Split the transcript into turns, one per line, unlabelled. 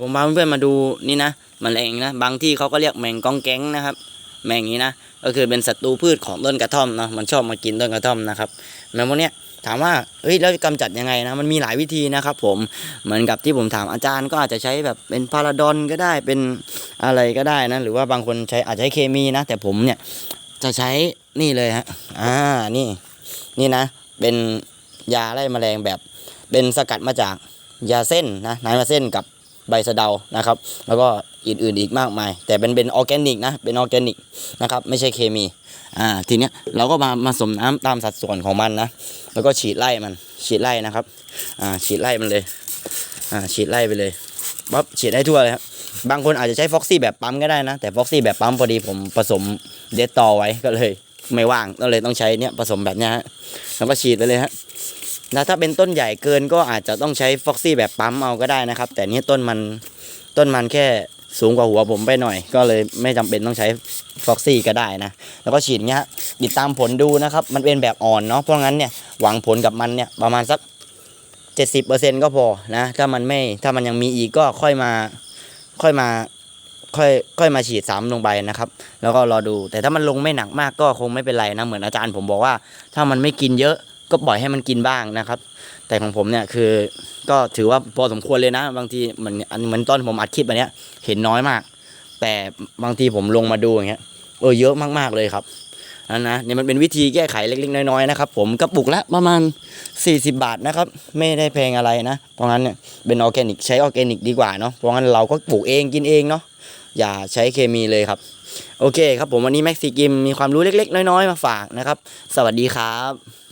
ผมพาเพื่อนๆมาดูนี่นะแมลงนะบางที่เขาก็เรียกแมงกองแก๊งนะครับ แมงนี้นะก็คือเป็นศัตรูพืชของต้นกระท่อมเนาะมันชอบมากินต้นกระท่อมนะครับแมงพวกเนี้ยถามว่าเฮ้ยแล้วกำจัดยังไงนะมันมีหลายวิธีนะครับ ผมเหมือนกับที่ผมถามอาจารย์ก็อาจจะใช้แบบเป็นพาราดอนก็ได้เป็นอะไรก็ได้นะหรือว่าบางคนใช้อาจจะใช้เคมีนะ แต่ผมเนี่ยจะใช้นี่เลยฮะอ่านี่นี่นะ เป็นยาไล่แมลงแบบ เป็นสกัดมาจากยาเส้นนะน้ำยาเส้นกับ ใบสะเดานะครับ แล้วก็อื่นๆอีกมากมาย แต่เป็นเป็นออร์แกนิกนะเป็นออร์แกนิกนะครับไม่ใช่เคมีอ่าทีเนี้ยเราก็มามาสมน้ำตามสัดส่วนของมันนะแล้วก็ฉีดไล่มันฉีดไล่นะครับอ่าฉีดไล่มันเลยอ่าฉีดไล่ไปเลยปั๊บฉีดให้ทั่วเลยครับบางคนอาจจะใช้ฟ็อกซี่แบบปั๊มก็ได้นะ แต่ฟ็อกซี่แบบปั๊มพอดีผมผสมเดตตอไว้ก็เลยไม่ว่างก็เลยต้องใช้เนี่ยผสมแบบเนี้ยฮะแล้วก็ฉีดไปเลยฮะ แล้วถ้าเป็นต้นใหญ่เกินก็อาจจะต้องใช้ฟ็อกซี่แบบปั๊มเอาก็ได้นะครับ แต่นี้ต้นมันต้นมันแค่สูงกว่าหัวผมไปหน่อย ก็เลยไม่จำเป็นต้องใช้ฟ็อกซี่ก็ได้นะ แล้วก็ฉีดเงี้ยฮะติดตามผลดูนะครับ มันเป็นแบบอ่อนเนาะเพราะงั้นเนี่ยหวังผลกับมันเนี่ยประมาณสักเจ็ดสิบเปอร์เซ็นก็พอนะ ถ้ามันไม่ถ้ามันยังมีอีกก็ค่อยมาค่อยมาค่อยค่อยมาฉีดซ้ำลงไปนะครับ แล้วก็รอดู แต่ถ้ามันลงไม่หนักมากก็คงไม่เป็นไรนะ เหมือนอาจารย์ผมบอกว่า ถ้ามันไม่กินเยอะ ก็ปล่อยให้มันกินบ้างนะครับ แต่ของผมเนี่ยคือก็ถือว่าพอสมควรเลยนะ บางทีเหมือนอันเหมือนตอนผมอัดคลิปอันเนี้ยเห็นน้อยมาก แต่บางทีผมลงมาดูอย่างเงี้ยเออเยอะมากๆเลยครับนั่นนะเนี่ยมันเป็นวิธีแก้ไขเล็กๆน้อยๆนะครับผมกระปุกละประมาณ 40 บาทนะครับ ไม่ได้แพงอะไรนะ เพราะงั้นเนี่ยเป็นออร์แกนิกใช้ออร์แกนิกดีกว่าเนาะเพราะงั้นเราก็ปลูกเองกินเองเนาะอย่าใช้เคมีเลยครับ โอเคครับผมวันนี้แม็กซี่กิมมีความรู้เล็กๆ น้อยๆ มาฝากนะครับ สวัสดีครับ